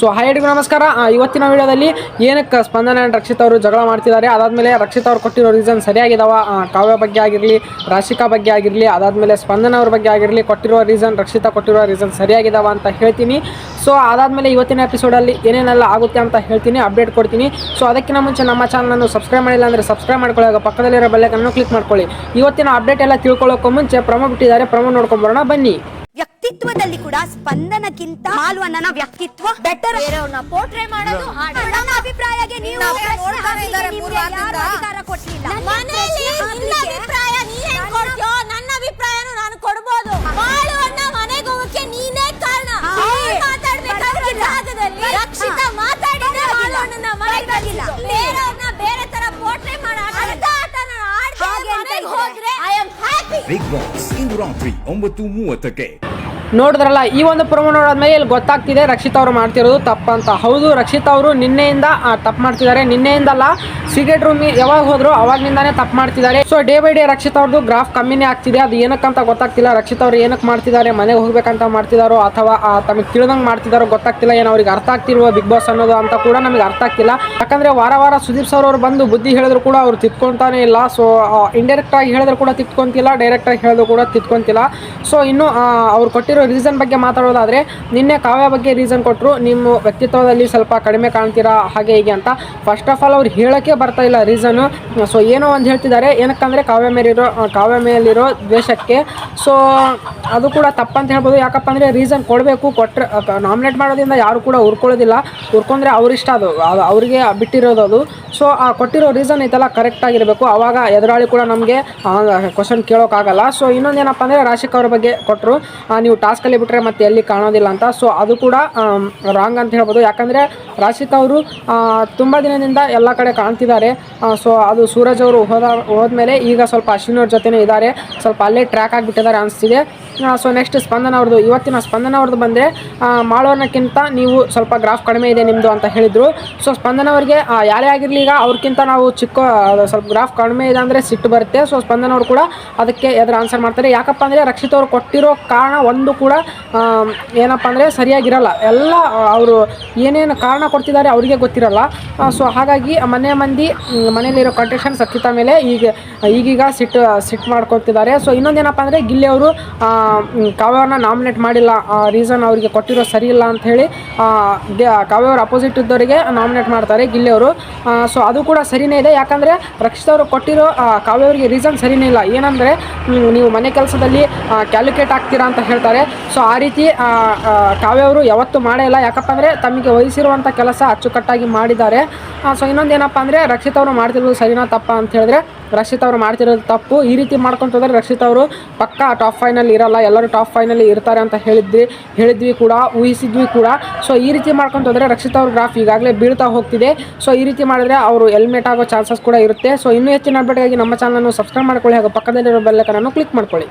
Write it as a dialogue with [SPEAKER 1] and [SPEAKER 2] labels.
[SPEAKER 1] So ಹೈಡ್ಗೂ ನಮಸ್ಕಾರ. ಇವತ್ತಿನ ವಿಡಿಯೋದಲ್ಲಿ ಏನಕ್ಕೆ ಸ್ಪಂದನ ಆ್ಯಂಡ್ ರಕ್ಷಿತ್ ಅವರು ಜಗಳ ಮಾಡ್ತಿದ್ದಾರೆ, ಅದಾದಮೇಲೆ ರಕ್ಷಿತ್ ಅವ್ರು ಕೊಟ್ಟಿರೋ ರೀಸನ್ ಸರಿಯಾಗಿದಾವ ಕಾವ್ಯ ಬಗ್ಗೆ ಆಗಿರಲಿ, ರಾಶಿಕಾ ಬಗ್ಗೆ ಆಗಿರಲಿ, ಅದಾದಮೇಲೆ ಸ್ಪಂದನ ಅವ್ರ ಬಗ್ಗೆ ಆಗಿರಲಿ ಕೊಟ್ಟಿರೋ ರೀಸನ್ ರಕ್ಷಿತಾ ಕೊಟ್ಟಿರೋ ರೀಸನ್ ಸರಿಯಾಗಿದಾವ ಅಂತ ಹೇಳ್ತೀನಿ. ಸೊ ಅದಾದಮೇಲೆ ಇವತ್ತಿನ ಎಪಿಸೋಡಲ್ಲಿ ಏನೇನೆಲ್ಲ ಆಗುತ್ತೆ ಅಂತ ಹೇಳ್ತೀನಿ ಅಪ್ಡೇಟ್ ಕೊಡ್ತೀನಿ. ಸೊ ಅದಕ್ಕಿಂತ ಮುಂಚೆ ನಮ್ಮ ಚಾನಲನ್ನು ಸಬ್ಸ್ಕ್ರೈಬ್ ಮಾಡಿಲ್ಲ ಅಂದರೆ ಸಬ್ಸ್ಕ್ರೈಬ್ ಮಾಡ್ಕೊಳ್ಳೋ ಪಕ್ಕದಲ್ಲಿರೋ ಬೆಲ್ಲೈಕನ್ನು ಕ್ಲಿಕ್ ಮಾಡ್ಕೊಳ್ಳಿ. ಇವತ್ತಿನ ಅಪ್ಡೇಟ್ ಎಲ್ಲ ತಿಳ್ಕೊಳ್ಳೋಕ್ಕೂ ಮುಂಚೆ ಪ್ರಮೋ ಬಿಟ್ಟಿದ್ದಾರೆ ಪ್ರಮೋ ನೋಡ್ಕೊಂಬರೋಣ ಬನ್ನಿ.
[SPEAKER 2] ವ್ಯಕ್ತಿತ್ವದಲ್ಲಿ ಕೂಡ ಸ್ಪಂದನಕ್ಕಿಂತ ಮಾಲ್ವಣ್ಣನ ವ್ಯಕ್ತಿತ್ವ ಬೆಟರ್
[SPEAKER 3] ಬೇರೆಯವ್ರನ್ನ ಪೋರ್ಟ್ರೇ ಮಾಡೋದು.
[SPEAKER 2] ನನ್ನ ಅಭಿಪ್ರಾಯಕ್ಕೆ ನೀವು
[SPEAKER 3] ನಿನ್ನ ಅಭಿಪ್ರಾಯ ನೀನೇನ್
[SPEAKER 2] ನನ್ನ-
[SPEAKER 3] ಕೊಡ್ತೀಯೋ ನನ್ನ ಅಭಿಪ್ರಾಯನೂ ನಾನು ಕೊಡ್ಬೋದು. ಮನೆಗೆ ಹೋಗಕ್ಕೆ ನೀನೇ ಕಾರಣ. ಜಾಗದಲ್ಲಿ ರಕ್ಷಿತ ಮಾತಾಡಿದ್ರೆ. ಮನೆಗೆ. ಬೇರೆಯವ್ರನ್ನ ಬೇರೆ ತರ ಪೋರ್ಟ್ರೇ ಮಾಡೋ ನಾನು
[SPEAKER 2] ಹಾಗೆ
[SPEAKER 3] ಮನೆಗೆ
[SPEAKER 2] ಇದ್ರೆ
[SPEAKER 3] ಹೋದ್ರೆ I am happy
[SPEAKER 4] Bigg Boss ಇಂದು ರಾತ್ರಿ ಒಂಬತ್ತು ಮೂವತ್ತಕ್ಕೆ
[SPEAKER 1] ನೋಡಿದ್ರಲ್ಲ, ಈ ಒಂದು ಪ್ರೊಮೋ ನೋಡಾದ್ಮೇಲೆ ಇಲ್ಲಿ ಗೊತ್ತಾಗ್ತಿದೆ ರಕ್ಷಿತ್ ಅವರು ಮಾಡ್ತಿರೋದು ತಪ್ಪಂತ ಹೌದು, ರಕ್ಷಿತ್ ಅವರು ನಿನ್ನೆಯಿಂದ ತಪ್ಪು ಮಾಡ್ತಿದ್ದಾರೆ. ನಿನ್ನೆಯಿಂದಲ್ಲ ಸಿಗರೇಟ್ ರೂಮ್ ಯಾವಾಗ ಹೋದ್ರು ಅವಾಗಿನಿಂದಾನೇ ತಪ್ಪು ಮಾಡ್ತಿದ್ದಾರೆ. So day by day Rakshit ಅವ್ರದ್ದು ಗ್ರಾಫ್ ಕಮ್ಮಿನೇ ಆಗ್ತಿದೆ. ಅದು ಏನಕ್ಕಂತ ಗೊತ್ತಾಗ್ತಿಲ್ಲ. ರಕ್ಷಿತ್ ಅವ್ರು ಏನಕ್ಕೆ ಮಾಡ್ತಿದ್ದಾರೆ, ಮನೆಗೆ ಹೋಗ್ಬೇಕಂತ ಮಾಡ್ತಿದಾರೋ ಅಥವಾ ತಮಗೆ ತಿಳಿದಂಗೆ ಮಾಡ್ತಿದಾರೋ ಗೊತ್ತಾಗ್ತಿಲ್ಲ. ಏನೋ ಅವ್ರಿಗೆ ಅರ್ಥ ಆಗ್ತಿರುವ ಬಿಗ್ ಬಾಸ್ ಅನ್ನೋದು ಅಂತ ಕೂಡ ನಮಗೆ ಅರ್ಥ ಆಗ್ತಿಲ್ಲ. ಯಾಕಂದ್ರೆ ವಾರ ವಾರ ಸುದೀಪ್ ಸರ್ ಅವರು ಬಂದು ಬುದ್ಧಿ ಹೇಳಿದ್ರು ಕೂಡ ಅವ್ರು ತಿದ್ಕೊಂತಾನೆ ಇಲ್ಲ. ಸೊ ಇಂಡೈರೆಕ್ಟ್ ಆಗಿ ಹೇಳಿದ್ರು ಕೂಡ ತಿತ್ಕೊಂತಿಲ್ಲ ಡೈರೆಕ್ಟ್ ಆಗಿ ಹೇಳಿದ್ರು ಕೂಡ ತಿತ್ಕೊಂತಿಲ್ಲ ಸೊ ಇನ್ನು ಅವ್ರು ಕೊಟ್ಟಿರೋ ರೀಸನ್ ಬಗ್ಗೆ ಮಾತಾಡೋದಾದ್ರೆ, ನಿನ್ನೆ ಕಾವ್ಯ ಬಗ್ಗೆ ರೀಸನ್ ಕೊಟ್ಟರು ನಿಮ್ಮ ವ್ಯಕ್ತಿತ್ವದಲ್ಲಿ ಸ್ವಲ್ಪ ಕಡಿಮೆ ಕಾಣ್ತೀರಾ, ಹಾಗೆ ಹೀಗೆ ಅಂತ. ಫಸ್ಟ್ ಆಫ್ ಆಲ್ ಅವ್ರು ಹೇಳೋಕ್ಕೆ ಬರ್ತಾ ಇಲ್ಲ ರೀಸನು ಸೊ ಏನೋ ಒಂದು ಹೇಳ್ತಿದ್ದಾರೆ. ಏನಕ್ಕಂದರೆ, ಕಾವ್ಯ ಮೇಲಿರೋ ಕಾವ್ಯ ಮೇಲಿರೋ ದ್ವೇಷಕ್ಕೆ. ಸೊ ಅದು ಕೂಡ ತಪ್ಪಂತ ಹೇಳ್ಬೋದು. ಯಾಕಪ್ಪ ಅಂದರೆ ರೀಸನ್ ಕೊಡಬೇಕು ಕೊಟ್ಟರೆ ನಾಮಿನೇಟ್ ಮಾಡೋದ್ರಿಂದ ಯಾರು ಕೂಡ ಉರ್ಕೊಳ್ಳೋದಿಲ್ಲ. ಉರ್ಕೊಂಡ್ರೆ ಅವ್ರಿಷ್ಟ ಅದು. ಅವರಿಗೆ ಬಿಟ್ಟಿರೋದು ಅದು. ಸೊ ಆ ಕೊಟ್ಟಿರೋ ರೀಸನ್ ಇದೆಲ್ಲ ಕರೆಕ್ಟ್ ಆಗಿರಬೇಕು. ಅವಾಗ ಎದುರಾಳಿ ಕೂಡ ನಮಗೆ ಕ್ವಶನ್ ಕೇಳೋಕ್ಕಾಗಲ್ಲ. ಸೊ ಇನ್ನೊಂದೇನಪ್ಪ ಅಂದರೆ, ರಾಶಿಕ್ ಅವ್ರ ಬಗ್ಗೆ ಕೊಟ್ಟರು ನೀವು ಟಾಸ್ಕಲ್ಲಿ ಬಿಟ್ಟರೆ ಮತ್ತೆ ಎಲ್ಲಿ ಕಾಣೋದಿಲ್ಲ ಅಂತ. ಸೊ ಅದು ಕೂಡ ರಾಂಗ್ ಅಂತ ಹೇಳ್ಬೋದು. ಯಾಕಂದರೆ ರಾಶಿತ್ ಅವರು ತುಂಬ ದಿನದಿಂದ ಎಲ್ಲ ಕಡೆ ಕಾಣ್ತಿದ್ದಾರೆ. ಸೊ ಅದು ಸೂರಜ್ ಅವರು ಹೋದ, ಹೋದ್ಮೇಲೆ ಈಗ ಸ್ವಲ್ಪ ಅಶ್ವಿನ್ ಅವ್ರ ಜೊತೆನೇ ಇದ್ದಾರೆ. ಸ್ವಲ್ಪ ಅಲ್ಲೇ ಟ್ರ್ಯಾಕ್ ಆಗಿಬಿಟ್ಟಿದ್ದಾರೆ ಅನಿಸ್ತಿದೆ. ಸೊ ನೆಕ್ಸ್ಟ್ ಸ್ಪಂದನ ಅವ್ರದ್ದು, ಇವತ್ತಿನ ಸ್ಪಂದನ ಅವ್ರದ್ದು ಬಂದರೆ ಮಾಡೋನಕ್ಕಿಂತ ನೀವು ಸ್ವಲ್ಪ ಗ್ರಾಫ್ ಕಡಿಮೆ ಇದೆ ನಿಮ್ಮದು ಅಂತ ಹೇಳಿದರು. ಸೊ ಸ್ಪಂದನ ಅವರಿಗೆ ಯಾರೇ ಆಗಿರಲಿ ಈಗ ಅವ್ರಿಗಿಂತ ನಾವು ಚಿಕ್ಕ ಸ್ವಲ್ಪ ಗ್ರಾಫ್ ಕಡಿಮೆ ಇದೆ ಅಂದರೆ ಸಿಟ್ಟು ಬರುತ್ತೆ. ಸೊ ಸ್ಪಂದನ ಅವರು ಕೂಡ ಅದಕ್ಕೆ ಎದುರು ಆನ್ಸರ್ ಮಾಡ್ತಾರೆ. ಯಾಕಪ್ಪ ಅಂದರೆ ರಕ್ಷಿತ್ ಅವರು ಕೊಟ್ಟಿರೋ ಕಾರಣ ಒಂದು ಕೂಡ ಏನಪ್ಪ ಅಂದರೆ ಸರಿಯಾಗಿರಲ್ಲ. ಎಲ್ಲ ಅವರು ಏನೇನು ಕಾರಣ ಕೊಡ್ತಿದ್ದಾರೆ ಅವರಿಗೆ ಗೊತ್ತಿರಲ್ಲ. ಸೊ ಹಾಗಾಗಿ ಮನೆ ಮಂದಿ ಮನೆಯಲ್ಲಿರೋ ಕಂಟೆಕ್ಷನ್ ಸಕ್ಕಿತ ಮೇಲೆ ಈಗ, ಈಗೀಗ ಸಿಟ್ಟು ಸಿಟ್ಟು ಮಾಡ್ಕೊತಿದ್ದಾರೆ. ಸೊ ಇನ್ನೊಂದೇನಪ್ಪ ಅಂದರೆ ಗಿಲ್ಲಿ ಅವರು ಕಾವ್ಯವ್ರನ್ನ ನಾಮಿನೇಟ್ ಮಾಡಿಲ್ಲ. ರೀಸನ್ ಅವರಿಗೆ ಕೊಟ್ಟಿರೋ ಸರಿ ಇಲ್ಲ ಅಂತ ಹೇಳಿ ಕಾವ್ಯವ್ರ ಅಪೋಸಿಟ್ ಇದ್ದವರಿಗೆ ನಾಮಿನೇಟ್ ಮಾಡ್ತಾರೆ ಗಿಲ್ಲೆಯವರು. ಸೊ ಅದು ಕೂಡ ಸರಿನೇ ಇದೆ. ಯಾಕಂದರೆ ರಕ್ಷಿತ್ ಅವರು ಕೊಟ್ಟಿರೋ ಕಾವ್ಯವ್ರಿಗೆ ರೀಸನ್ ಸರಿನೇ ಇಲ್ಲ. ಏನಂದರೆ ನೀವು ಮನೆ ಕೆಲಸದಲ್ಲಿ ಕ್ಯಾಲ್ಕುಲೇಟ್ ಆಗ್ತೀರಾ ಅಂತ ಹೇಳ್ತಾರೆ. ಸೊ ಆ ರೀತಿ ಆ, ಆ, ಕಾವ್ಯ ಅವರು ಯಾವತ್ತೂ ಮಾಡೇ ಇಲ್ಲ. ಯಾಕಪ್ಪ ಅಂದರೆ ತಮಗೆ ವಹಿಸಿರುವಂಥ ಕೆಲಸ ಅಚ್ಚುಕಟ್ಟಾಗಿ ಮಾಡಿದ್ದಾರೆ. ಸೊ ಇನ್ನೊಂದೇನಪ್ಪ ಅಂದರೆ ರಕ್ಷಿತ್ ಅವರು ಮಾಡ್ತಿರೋದು ಸರಿನಾ ತಪ್ಪ ಅಂತ ಹೇಳಿದ್ರೆ ರಕ್ಷಿತ್ ಅವರು ಮಾಡ್ತಿರೋದು ತಪ್ಪು. ಈ ರೀತಿ ಮಾಡ್ಕೊಂತಂದ್ರೆ ರಕ್ಷಿತ್ ಅವರು ಪಕ್ಕ ಟಾಪ್ ಫೈನಲ್ಲಿ ಇರಲ್ಲ. ಎಲ್ಲರೂ ಟಾಪ್ ಫೈನಲ್ಲಿ ಇರ್ತಾರೆ ಅಂತ ಹೇಳಿದ್ವಿ ಹೇಳಿದ್ವಿ ಕೂಡ, ಊಹಿಸಿದ್ವಿ ಕೂಡ. ಸೊ ಈ ರೀತಿ ಮಾಡ್ಕೊಂತಂದ್ರೆ ರಕ್ಷಿತ್ ಅವ್ರ ಗ್ರಾಫ್ ಈಗಾಗಲೇ ಬೀಳ್ತಾ ಹೋಗ್ತಿದೆ. ಸೊ ಈ ರೀತಿ ಮಾಡಿದ್ರೆ ಅವರು ಹೆಲ್ಮೆಟ್ ಆಗೋ ಚಾನ್ಸಸ್ ಕೂಡ ಇರುತ್ತೆ. ಸೊ ಇನ್ನೂ ಹೆಚ್ಚಿನ ಅಪ್ಡೇಟ್ಗಾಗಿ ನಮ್ಮ ಚಾನಲನ್ನು ಸಬ್ಸ್ಕ್ರೈಬ್ ಮಾಡ್ಕೊಳ್ಳಿ ಹಾಗೂ ಪಕ್ಕದಲ್ಲಿರೋ ಬೆಲ್ಲಕನನ್ನು ಕ್ಲಿಕ್ ಮಾಡ್ಕೊಳ್ಳಿ.